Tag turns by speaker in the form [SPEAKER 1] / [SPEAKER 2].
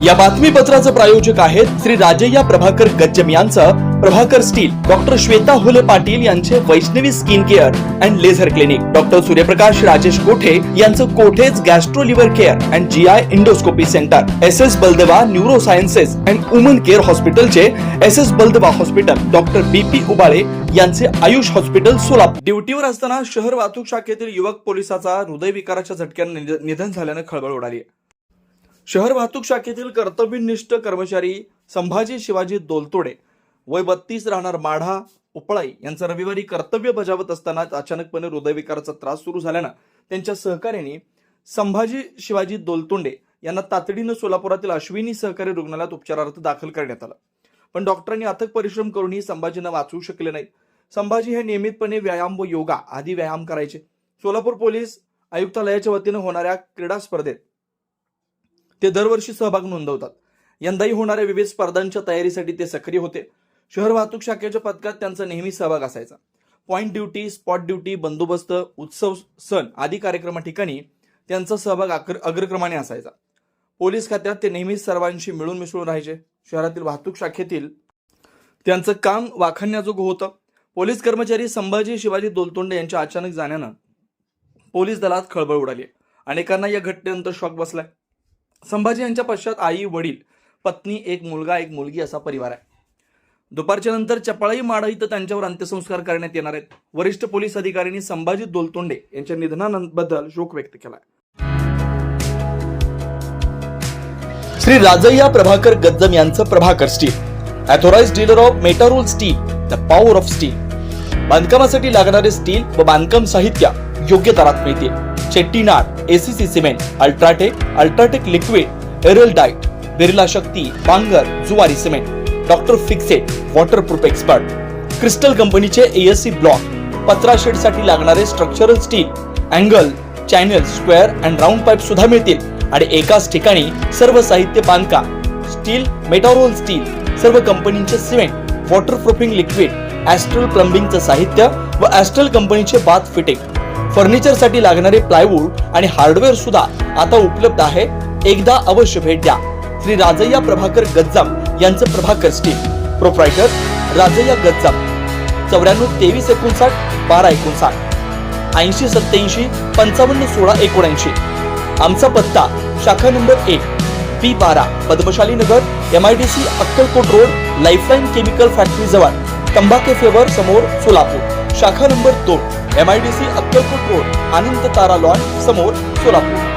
[SPEAKER 1] या बातमीपत्राचं प्रायोजक आहेत श्री राजय्या प्रभाकर गज्जम यांचं. प्रभाकर स्टील डॉक्टर श्वेता हुले पाटील यांचे Vaishnavi skin care and laser clinic. Doctor Suryaprakash Rajesh Kothe यांचं Kothe's gastro liver care and G I endoscopy centre. S S Baldeva neuro sciences and woman care हॉस्पिटलचे S S Baldeva hospital. Doctor B P Ubale यांचे Ayush hospital Solapur. ड्युटीवर असताना शहर वाहतूक शाखेतील युवक पोलिसाचा हृदयविकाराच्या झटक्यानं निधन झाल्यानं खळबळ उडाली. शहर वाहतूक शाखेतील कर्तव्यनिष्ठ कर्मचारी संभाजी शिवाजी दोलतोडे वय बत्तीस राहणार माढा उपळाई यांचं रविवारी कर्तव्य बजावत असताना अचानकपणे हृदयविकाराचा त्रास सुरू झाल्यानं त्यांच्या सहकार्याने संभाजी शिवाजी दोलतोंडे यांना तातडीनं सोलापुरातील अश्विनी सहकारी रुग्णालयात उपचारार्थ दाखल करण्यात आलं. पण डॉक्टरांनी अथक परिश्रम करूनही संभाजींना वाचवू शकले नाहीत. संभाजी हे नियमितपणे व्यायाम व योगा आदी व्यायाम करायचे. सोलापूर पोलीस आयुक्तालयाच्या वतीनं होणाऱ्या क्रीडा स्पर्धेत ते दरवर्षी सहभाग नोंदवतात. यंदाही होणाऱ्या विविध स्पर्धांच्या तयारीसाठी ते सक्रिय होते. शहर वाहतूक शाखेच्या पथकात त्यांचा नेहमी सहभाग असायचा. पॉईंट ड्युटी स्पॉट ड्युटी बंदोबस्त उत्सव सण आदी कार्यक्रमा ठिकाणी त्यांचा सहभाग अग्र अग्रक्रमाने असायचा. पोलीस खात्यात ते नेहमीच सर्वांशी मिळून मिसळून राहायचे. शहरातील वाहतूक शाखेतील त्यांचं काम वाखाणण्याजोगं होतं. पोलीस कर्मचारी संभाजी शिवाजी दोलतोंडे यांच्या अचानक जाण्यानं पोलीस दलात खळबळ उडाली. अनेकांना या घटनेनंतर शॉक बसलाय. संभाजी यांच्या पश्चात आई वडील पत्नी एक मुलगा एक मुलगी असा परिवार आहे. दुपारच्या नंतर चपळाई माडा इथं त्यांच्यावर अंत्यसंस्कार करण्यात येणार आहेत. वरिष्ठ पोलीस अधिकाऱ्यांनी संभाजी दोलतोंडे यांच्या निधनाबद्दल शोक व्यक्त केला श्री राजय्या प्रभाकर गज्जम यांचं Prabhakar steel authorise dealer of Metarol steel the power of steel बांधकामासाठी लागणारे स्टील व बांधकाम साहित्य योग्य दरात मिळतील. Chettinad ACC cement UltraTech UltraTech liquid एरल diet Birla Shakti Bangar Zuari cement doctor fixit waterproof expert. Crystal कंपनीचे एएससी ब्लॉक पत्रा शेडसाठी लागणारे structural steel angle channel square and round pipe सुद्धा मिळतील. आणि एकाच ठिकाणी सर्व साहित्य बांधकाम स्टील मेटारोल स्टील सर्व कंपनीचे सिमेंट वॉटरप्रूफिंग लिक्विड ॲस्ट्रल प्लंबिंगचं साहित्य व ॲस्ट्रल कंपनीचे बाथ फिटिंग. फर्निचरसाठी लागणारे प्लायवूड आणि हार्डवेअर सुद्धा आता उपलब्ध आहे. एकदा अवश्य भेट द्या. श्री राजय्या प्रभाकर गज्जाम यांचं प्रभाकर स्टील. प्रोप्रायटर राजय्या गज्जाम. चौऱ्याण्णव तेवीस एकोणसाठ बारा एकोणसाठ. ऐंशी सत्याऐंशी पंचावन्न सोळा एकोणऐंशी. आमचा पत्ता शाखा नंबर एक पी बारा Padmashali Nagar M I D C Akkalkot road lifeline chemical factory जवळ. तंबाके फेवर समोर सोलापूर. शाखा नंबर दोन M I D C Akkalkot road Anand Tara lawn समोर सोलापूर.